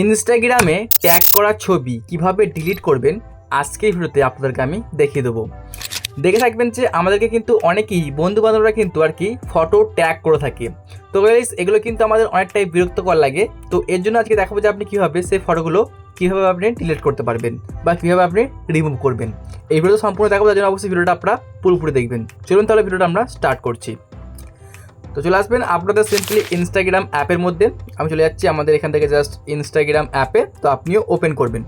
ইনস্টাগ্রামে ট্যাগ করা ছবি কীভাবে ডিলিট করবেন, আজকের ভিডিওতে আপনাদেরকে আমি দেখিয়ে দেবো। দেখে থাকবেন যে আমাদেরকে কিন্তু অনেকেই বন্ধু বান্ধবরা কিন্তু আর কি ফটো ট্যাগ করে থাকে। তো গাইস এগুলো কিন্তু আমাদের অনেকটাই বিরক্তকর লাগে। তো এর জন্য আজকে দেখাবো যে আপনি কীভাবে সেই ফটোগুলো কীভাবে আপনি ডিলিট করতে পারবেন বা কীভাবে আপনি রিমুভ করবেন। এই ভিডিও সম্পূর্ণ দেখাবো, তার জন্য অবশ্যই ভিডিওটা আপনারা পুরোপুরি দেখবেন। চলুন তাহলে ভিডিওটা আমরা স্টার্ট করছি। তো চলে আসবেন আপনাদের সিম্পলি ইনস্টাগ্রাম অ্যাপের মধ্যে। আমি চলে যাচ্ছি আমাদের এখান থেকে জাস্ট ইনস্টাগ্রাম অ্যাপে তো আপনিও ওপেন করবেন।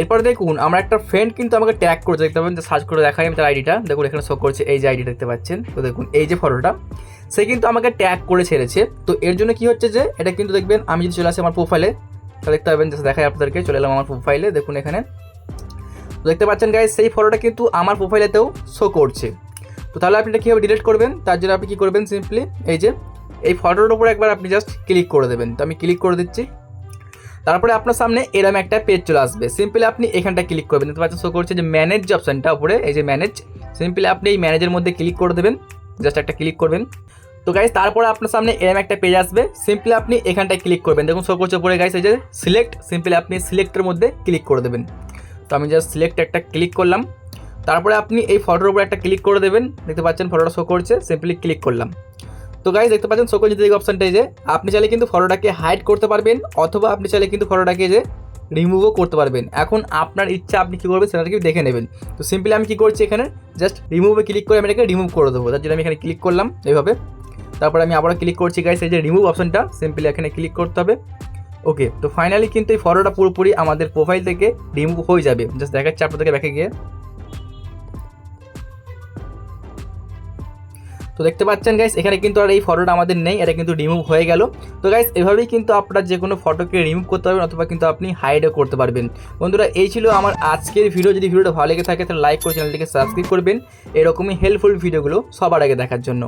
এরপর দেখুন, আমার একটা ফ্রেন্ড কিন্তু আমাকে ট্যাগ করেছে, দেখতে পাবেন যে সার্চ করে দেখাই আমি তার আইডিটা দেখুন, এখানে শো করছে এই যে আইডি দেখতে পাচ্ছেন। তো দেখুন, এই যে ফটোটা সে কিন্তু আমাকে ট্যাগ করে ছেড়েছে। তো এর জন্য কি হচ্ছে যে, এটা কিন্তু দেখবেন, আমি যদি চলে আসি আমার প্রোফাইলে তো দেখতে পাবেন দেখাই আপনাদেরকে, চলে এলাম আমার প্রোফাইলে দেখুন এখানে। দেখতে পাচ্ছেন গাইজ সেই ফটোটা কিন্তু আমার প্রোফাইলেতেও শো করছে। তো তাহলে আপনি এটা কীভাবে ডিলিট করবেন? তার জন্য আপনি কী করবেন সিম্পলি এই যে, এই ফটোটার উপরে একবার আপনি জাস্ট ক্লিক করে দেবেন। তো আমি ক্লিক করে দিচ্ছি। তারপরে আপনার সামনে এরম একটা পেজ চলে আসবে। সিম্পলি আপনি এখানটা ক্লিক করবেন। দেখতে পাচ্ছেন শো করছে যে ম্যানেজ যে অপশানটা উপরে, এই যে ম্যানেজ সিম্পলি আপনি এই ম্যানেজের মধ্যে ক্লিক করে দেবেন। জাস্ট একটা ক্লিক করবেন। তো গাইজ তারপরে আপনার সামনে এরম একটা পেজ আসবে। সিম্পলি আপনি এখানটায় ক্লিক করবেন। দেখুন শো করছে উপরে গাইজ এই যে সিলেক্ট সিম্পলি আপনি সিলেক্টের মধ্যে ক্লিক করে দেবেন। তো আমি জাস্ট সিলেক্ট একটা ক্লিক করলাম। তারপরে আপনি এই ফটোর উপর একটা ক্লিক করে দেবেন। দেখতে পাচ্ছেন ফটোটা শো করছে সিম্পলি ক্লিক করলাম। তো গাইজ দেখতে পাচ্ছেন শো করছে এই যে, আপনি চাইলে কিন্তু ফটোটাকে হাইড করতে পারবেন, অথবা আপনি চাইলে কিন্তু ফটোটাকে যে রিমুভও করতে পারবেন। এখন আপনার ইচ্ছা আপনি কী করবেন সেটাকে দেখে নেবেন। তো সিম্পলি আমি কী করছি এখানে জাস্ট রিমুভে ক্লিক করে আমি এটাকে রিমুভ করে দেবো। তার জন্য আমি এখানে ক্লিক করলাম এইভাবে। তারপরে আমি আবারও ক্লিক করছি গাইস এই যে রিমুভ অপশনটা সিম্পলি এখানে ক্লিক করতে হবে। ওকে তো ফাইনালি কিন্তু এই ফটোটা পুরোপুরি আমাদের প্রোফাইল থেকে রিমুভ হয়ে যাবে। জাস্ট দেখাচ্ছি আপনাদেরকে ব্যাকে গিয়ে। তো দেখতে পাচ্ছেন গাইস এখানে কিন্তু আর এই ফটোটা আমাদের নেই, এটা কিন্তু রিমুভ হয়ে গেল। তো গাইস এভাবেই কিন্তু আপনার যে কোনো ফটোকে রিমুভ করতে পারবেন অথবা কিন্তু আপনি হাইডও করতে পারবেন। বন্ধুরা, এই ছিল আমার আজকের ভিডিও যদি ভিডিওটা ভালো লেগে থাকে, তাহলে লাইক করে চ্যানেলটিকে সাবস্ক্রাইব করবেন। এরকমই হেল্পফুল ভিডিওগুলো সবার আগে দেখার জন্য।